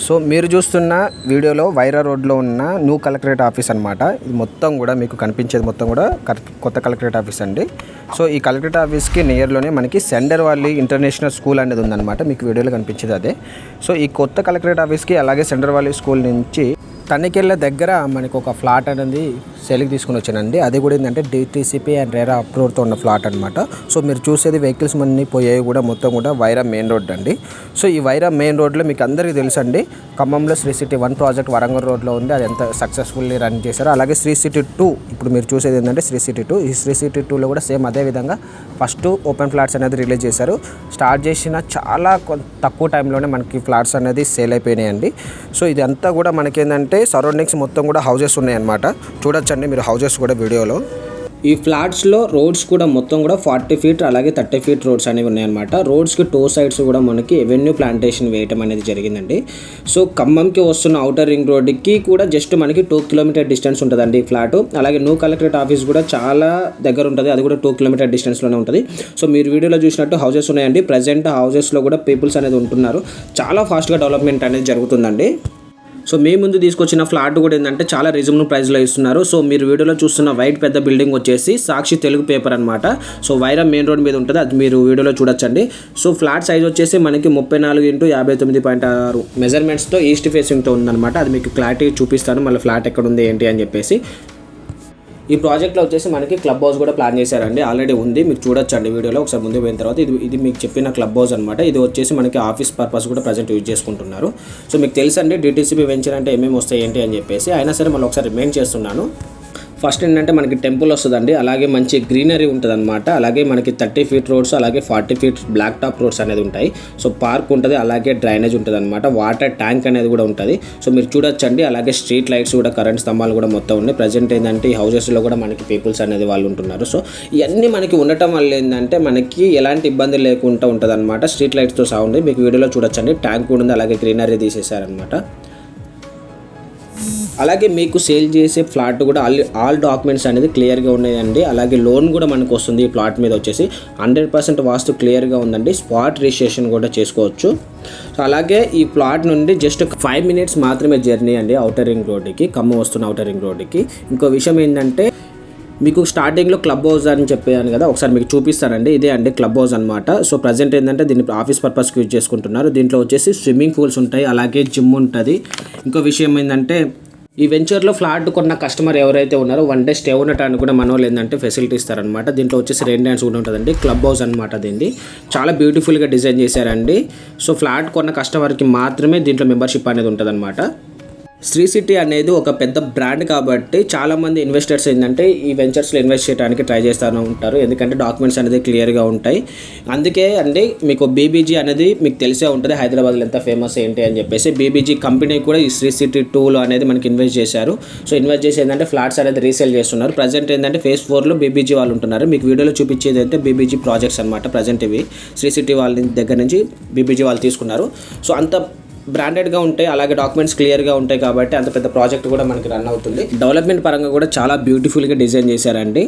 So మీరు చూస్తున్న వీడియోలో వైరా రోడ్లో ఉన్న న్యూ కలెక్టరేట్ ఆఫీస్ అనమాట ఇది మొత్తం కూడా మీకు కనిపించేది మొత్తం కూడా కర్- కొత్త కలెక్టరేట్ ఆఫీస్ అండి. సో ఈ కలెక్టరేట్ ఆఫీస్కి నియర్లోనే మనకి సెండర్ వాలి ఇంటర్నేషనల్ స్కూల్ అనేది ఉందన్నమాట. మీకు వీడియోలో కనిపించేది అదే. సో ఈ కొత్త కలెక్టరేట్ ఆఫీస్కి అలాగే సెండర్ వాలి స్కూల్ నుంచి తనికెళ్ళ దగ్గర మనకు ఒక ఫ్లాట్ అనేది సేల్కి తీసుకుని వచ్చానండి. అది కూడా ఏంటంటే డిటీసీపీ అండ్ రేరా అప్రూవ్తో ఉన్న ఫ్లాట్ అనమాట సో మీరు చూసేది వెహికల్స్ మన్ని పోయేవి కూడా మొత్తం కూడా వైరా మెయిన్ రోడ్ అండి. సో ఈ వైరా మెయిన్ రోడ్లో మీకు అందరికీ తెలుసండి. ఖమ్మంలో Sri city one project Warangal రోడ్లో ఉంది. అది ఎంత సక్సెస్ఫుల్లీ రన్ చేశారో. అలాగే శ్రీ సిటీ టూ ఇప్పుడు మీరు చూసేది ఏంటంటే శ్రీ సిటీ టూ. ఈ శ్రీ సిటీ టూలో కూడా సేమ్ అదే విధంగా ఫస్ట్ ఓపెన్ ఫ్లాట్స్ అనేది రిలీజ్ చేశారు. స్టార్ట్ చేసిన చాలా తక్కువ టైంలోనే మనకి ఫ్లాట్స్ అనేది సేల్ అయిపోయినాయండి. సో ఇదంతా కూడా మనకేంటంటే సరౌండింగ్స్ మొత్తం కూడా హౌజెస్ ఉన్నాయన్నమాట. చూడొచ్చండి మీరు హౌజెస్ కూడా వీడియోలో. ఈ ఫ్లాట్స్లో రోడ్స్ కూడా మొత్తం కూడా ఫార్టీ ఫీట్ అలాగే థర్టీ ఫీట్ రోడ్స్ అనేవి ఉన్నాయన్నమాట. రోడ్స్కి టూ సైడ్స్ కూడా మనకి ఎవెన్యూ ప్లాంటేషన్ వేయటం అనేది జరిగిందండి. సో ఖమ్మంకి వస్తున్న అవుటర్ రింగ్ రోడ్కి కూడా జస్ట్ మనకి టూ కిలోమీటర్ డిస్టెన్స్ ఉంటుందండి ఈ ఫ్లాట్ అలాగే న్యూ కలెక్టరేట్ ఆఫీస్ కూడా చాలా దగ్గర ఉంటుంది. అది కూడా టూ కిలోమీటర్ డిస్టెన్స్లోనే ఉంటుంది. సో మీరు వీడియోలో చూసినట్టు హౌసెస్ ఉన్నాయండి. ప్రజెంట్ హౌసెస్లో కూడా పీపుల్స్ అనేది ఉంటున్నారు. చాలా ఫాస్ట్గా డెవలప్మెంట్ అనేది జరుగుతుందండి. సో మీ ముందు తీసుకొచ్చిన ఫ్లాట్ కూడా ఏంటంటే చాలా రీజనబుల్ ప్రైస్లో ఇస్తున్నారు. సో మీరు వీడియోలో చూస్తున్న వైట్ పెద్ద బిల్డింగ్ వచ్చేసి సాక్షి తెలుగు పేపర్ అనమాట సో వైరా మెయిన్ రోడ్ మీద ఉంటుంది. అది మీరు వీడియోలో చూడొచ్చండి. సో ఫ్లాట్ సైజ్ వచ్చేసి మనకి ముప్పై నాలుగు ఇంటూ యాభై తొమ్మిది పాయింట్ ఆరు మెజర్మెంట్స్తో ఈస్ట్ ఫేసింగ్తో ఉందన్నమాట. అది మీకు క్లారిటీ చూపిస్తాను. మళ్ళీ ఫ్లాట్ ఎక్కడ ఉంది ఏంటి అని చెప్పేసి. ఈ ప్రాజెక్ట్లో వచ్చేసి మనకి క్లబ్ హౌస్ కూడా ప్లాన్ చేశారండి. ఆల్రెడీ ఉంది. మీరు చూడొచ్చండి వీడియోలో. ఒకసారి ముందు పోయిన తర్వాత ఇది ఇది మీకు చెప్పిన క్లబ్ హౌస్ అనమాట ఇది వచ్చేసి మనకి ఆఫీస్ పర్పస్ కూడా ప్రజెంట్ యూజ్ చేసుకుంటున్నారు. సో మీకు తెలుసండి డిటీసీపీ వెంచర్ అంటే ఏమేమి వస్తాయి ఏంటి అని చెప్పేసి. అయినా సరే మళ్ళీ ఒకసారి రిమైండ్ చేస్తున్నాను. ఫస్ట్ ఏంటంటే మనకి టెంపుల్ వస్తుందండి. అలాగే మంచి గ్రీనరీ ఉంటుంది అనమాట అలాగే మనకి థర్టీ ఫీట్ రోడ్స్ అలాగే forty feet black top roads అనేది ఉంటాయి. సో పార్క్ ఉంటుంది అలాగే డ్రైనేజ్ ఉంటుంది అనమాట వాటర్ ట్యాంక్ అనేది కూడా ఉంటుంది. సో మీరు చూడొచ్చండి. అలాగే స్ట్రీట్ లైట్స్ కూడా కరెంట్ స్తంభాలు కూడా మొత్తం ఉన్నాయి. ప్రజెంట్ ఏంటంటే ఈ హౌసెస్లో కూడా మనకి పీపుల్స్ అనేది వాళ్ళు ఉంటున్నారు. సో ఇవన్నీ మనకి ఉండటం వల్ల ఏంటంటే మనకి ఎలాంటి ఇబ్బంది లేకుండా ఉంటుంది అనమాట స్ట్రీట్ లైట్స్తో సహా ఉంది. మీకు వీడియోలో చూడొచ్చండి. ట్యాంక్ కూడా ఉంది అలాగే గ్రీనరీ తీసేశారనమాట అలాగే మీకు సేల్ చేసే ఫ్లాట్ కూడా ఆల్ ఆల్ డాక్యుమెంట్స్ అనేది క్లియర్గా ఉన్నాయండి. అలాగే లోన్ కూడా మనకు వస్తుంది ఈ ప్లాట్ మీద వచ్చేసి. హండ్రెడ్ పర్సెంట్ వాస్తు క్లియర్గా ఉందండి. స్పాట్ రిజిస్ట్రేషన్ కూడా చేసుకోవచ్చు. సో అలాగే ఈ ప్లాట్ నుండి జస్ట్ ఫైవ్ మినిట్స్ మాత్రమే జర్నీ అండి అవుటర్ రింగ్ రోడ్డుకి ఖమ్మం వస్తున్న అవుటర్ రింగ్ రోడ్డుకి. ఇంకో విషయం ఏంటంటే మీకు స్టార్టింగ్లో క్లబ్ హౌస్ అని చెప్పాను కదా ఒకసారి మీకు చూపిస్తానండి. ఇదే అండి క్లబ్ హౌస్ అనమాట సో ప్రజెంట్ ఏంటంటే దీన్ని ఆఫీస్ పర్పస్కి యూజ్ చేసుకుంటున్నారు. దీంట్లో వచ్చేసి స్విమ్మింగ్ పూల్స్ ఉంటాయి అలాగే జిమ్ ఉంటుంది. ఇంకో విషయం ఏంటంటే ఈ వెంచర్లో ఫ్లాట్ కొన్న కస్టమర్ ఎవరైతే ఉన్నారో వన్ డే స్టే ఉండటానికి కూడా మన వాళ్ళు ఏంటంటే ఫెసిలిటీ ఇస్తారనమాట దీంట్లో వచ్చేసి రెయిన్ డ్యాన్స్ కూడా ఉంటుందండి. క్లబ్ హౌస్ అనమాట దీన్ని చాలా బ్యూటిఫుల్గా డిజైన్ చేశారండి. సో ఫ్లాట్ కొన్న కస్టమర్కి మాత్రమే దీంట్లో మెంబర్షిప్ అనేది ఉంటుందన్నమాట. శ్రీ సిటీ అనేది ఒక పెద్ద బ్రాండ్ కాబట్టి చాలామంది ఇన్వెస్టర్స్ ఏంటంటే ఈ వెంచర్స్లో ఇన్వెస్ట్ చేయడానికి ట్రై చేస్తూనే ఉంటారు. ఎందుకంటే డాక్యుమెంట్స్ అనేది క్లియర్గా ఉంటాయి. అందుకే అండి మీకు బీబీజీ అనేది మీకు తెలిసే ఉంటుంది. హైదరాబాద్లో ఎంత ఫేమస్ ఏంటి అని చెప్పేసి బీబీజీ కంపెనీ కూడా ఈ శ్రీ సిటీ టూలో అనేది మనకి ఇన్వెస్ట్ చేశారు. సో ఇన్వెస్ట్ చేసి ఏంటంటే ఫ్లాట్స్ అనేది రీసేల్ చేస్తున్నారు. ప్రజెంట్ ఏంటంటే ఫేస్ ఫోర్లో బీబీజీ వాళ్ళు ఉంటున్నారు. మీకు వీడియోలో చూపించేది అయితే బీబీజీ ప్రాజెక్ట్స్ అనమాట ప్రజెంట్ ఇవి. శ్రీ సిటీ వాళ్ళ దగ్గర నుంచి బీబీజీ వాళ్ళు తీసుకున్నారు. సో అంత బ్రాండెడ్గా ఉంటాయి అలాగే డాక్యుమెంట్స్ క్లియర్గా ఉంటాయి కాబట్టి అంత పెద్ద ప్రాజెక్ట్ కూడా మనకి రన్ అవుతుంది. డెవలప్మెంట్ పరంగా కూడా చాలా బ్యూటిఫుల్గా డిజైన్ చేశారండి.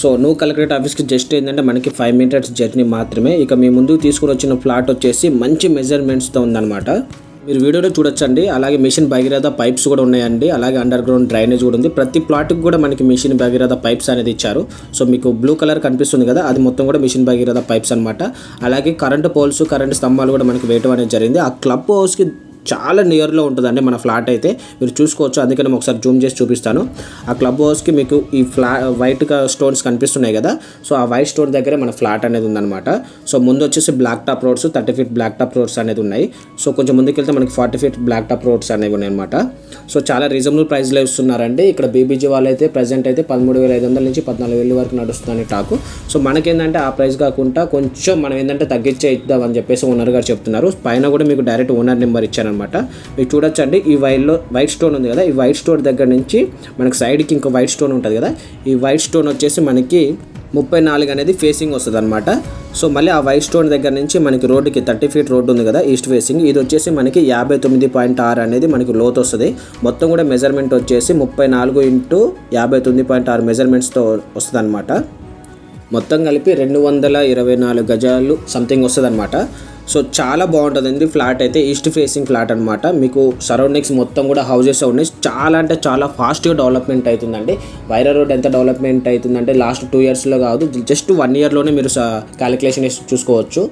సో న్యూ కలెక్టరేట్ ఆఫీస్కి జస్ట్ ఏంటంటే మనకి ఫైవ్ మినిట్స్ జర్నీ మాత్రమే. ఇక మీ ముందు తీసుకుని వచ్చిన ఫ్లాట్ వచ్చేసి మంచి మెజర్మెంట్స్తో ఉందన్నమాట. మీరు వీడియోలో చూడొచ్చండి. అలాగే మిషన్ భగీరథ పైప్స్ కూడా ఉన్నాయండి. అలాగే అండర్ గ్రౌండ్ డ్రైనేజ్ కూడా ఉంది. ప్రతి ప్లాట్కి కూడా మనకి మిషన్ భగీరథ పైప్స్ అనేది ఇచ్చారు. సో మీకు బ్లూ కలర్ కనిపిస్తుంది కదా అది మొత్తం కూడా మిషన్ భగీరథ పైప్స్ అనమాట అలాగే కరెంటు పోల్స్ కరెంటు స్తంభాలు కూడా మనకి వేయటం అనేది జరిగింది. ఆ క్లబ్ హౌస్కి చాలా నియర్లో ఉంటుందండి మన ఫ్లాట్ అయితే. మీరు చూసుకోవచ్చు అందుకని నేను ఒకసారి జూమ్ చేసి చూపిస్తాను. ఆ క్లబ్ హౌస్కి మీకు ఈ ఫ్లా వైట్ స్టోన్స్ కనిపిస్తున్నాయి కదా. సో ఆ వైట్ స్టోన్ దగ్గరే మన ఫ్లాట్ అనేది ఉందన్నమాట. సో ముందు వచ్చేసి black top roads thirty feet black top roads అనేది ఉన్నాయి. సో కొంచెం ముందుకెళ్తే మనకి forty feet black top roads అనేవి ఉన్నాయి అనమాట సో చాలా రీజనబుల్ ప్రైస్లో ఇస్తున్నారండి. ఇక్కడ బీబీజీ వాళ్ళు అయితే ప్రజెంట్ అయితే పదమూడు వేల ఐదు వందల నుంచి పద్నాలుగు వేల వరకు నడుస్తుందని టాకు. సో మనకేంటంటే ఆ ప్రైస్ కాకుండా కొంచెం మనం ఏంటంటే తగ్గించే ఇద్దాం అని చెప్పేసి ఓనర్ గారు చెప్తున్నారు. పైన కూడా మీకు డైరెక్ట్ ఓనర్ నెంబర్ అనమాట మీరు చూడొచ్చండి ఈ వైర్లో వైట్ స్టోన్ ఉంది కదా ఈ వైట్ స్టోన్ దగ్గర నుంచి మనకి సైడ్కి ఇంకో వైట్ స్టోన్ ఉంటుంది కదా ఈ వైట్ స్టోన్ వచ్చేసి మనకి ముప్పై నాలుగు అనేది ఫేసింగ్ వస్తుంది అనమాట సో మళ్ళీ ఆ వైట్ స్టోన్ దగ్గర నుంచి మనకి రోడ్డుకి థర్టీ ఫీట్ రోడ్డు ఉంది కదా ఈస్ట్ ఫేసింగ్ ఇది వచ్చేసి మనకి యాభై తొమ్మిది పాయింట్ ఆరు అనేది మనకి లోతు వస్తుంది. మొత్తం కూడా మెజర్మెంట్ వచ్చేసి ముప్పై నాలుగు ఇంటూ యాభై తొమ్మిది పాయింట్ ఆరు మెజర్మెంట్స్తో వస్తుంది అనమాట మొత్తం కలిపి రెండు వందల ఇరవై నాలుగు గజాలు సంథింగ్ వస్తుంది అనమాట సో చాలా బాగుంటుందండి ఫ్లాట్ అయితే ఈస్ట్ ఫేసింగ్ ఫ్లాట్ అనమాట మీకు సరౌండింగ్స్ మొత్తం కూడా హౌజెస్ ఉన్నాయి. చాలా అంటే చాలా ఫాస్ట్గా డెవలప్మెంట్ అవుతుందండి. వైరా రోడ్ ఎంత డెవలప్మెంట్ అవుతుందంటే లాస్ట్ టూ ఇయర్స్లో కాదు జస్ట్ వన్ ఇయర్లోనే మీరు క్యాలిక్యులేషన్ వేసి చూసుకోవచ్చు.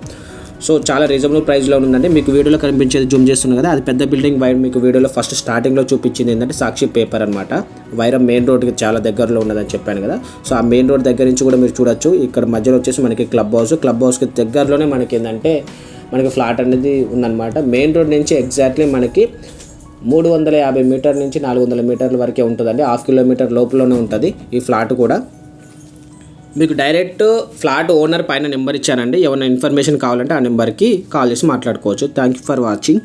సో చాలా రీజనబుల్ ప్రైస్లో ఉందండి. మీకు వీడియోలో కనిపించేది జూమ్ చేస్తున్నాను కదా అది పెద్ద బిల్డింగ్ వైర్ మీకు వీడియోలో ఫస్ట్ స్టార్టింగ్లో చూపించింది ఏంటంటే సాక్షి పేపర్ అనమాట వైరం మెయిన్ రోడ్కి చాలా దగ్గరలో ఉన్నదని చెప్పాను కదా. సో ఆ మెయిన్ రోడ్ దగ్గర నుంచి కూడా మీరు చూడొచ్చు. ఇక్కడ మధ్యలో వచ్చేసి మనకి క్లబ్ హౌస్. క్లబ్ హౌస్కి దగ్గరలోనే మనకి ఏంటంటే మనకి ఫ్లాట్ అనేది ఉందన్నమాట. మెయిన్ రోడ్ నుంచి ఎగ్జాక్ట్లీ మనకి మూడు వందల యాభై మీటర్ నుంచి నాలుగు వందల మీటర్ల వరకే ఉంటుందండి. హాఫ్ కిలోమీటర్ లోపలనే ఉంటుంది ఈ ఫ్లాట్ కూడా. మీకు డైరెక్ట్ ఫ్లాట్ ఓనర్ పైన నెంబర్ ఇచ్చానండి. ఏమైనా ఇన్ఫర్మేషన్ కావాలంటే ఆ నెంబర్కి కాల్ చేసి మాట్లాడుకోవచ్చు. Thank you for watching.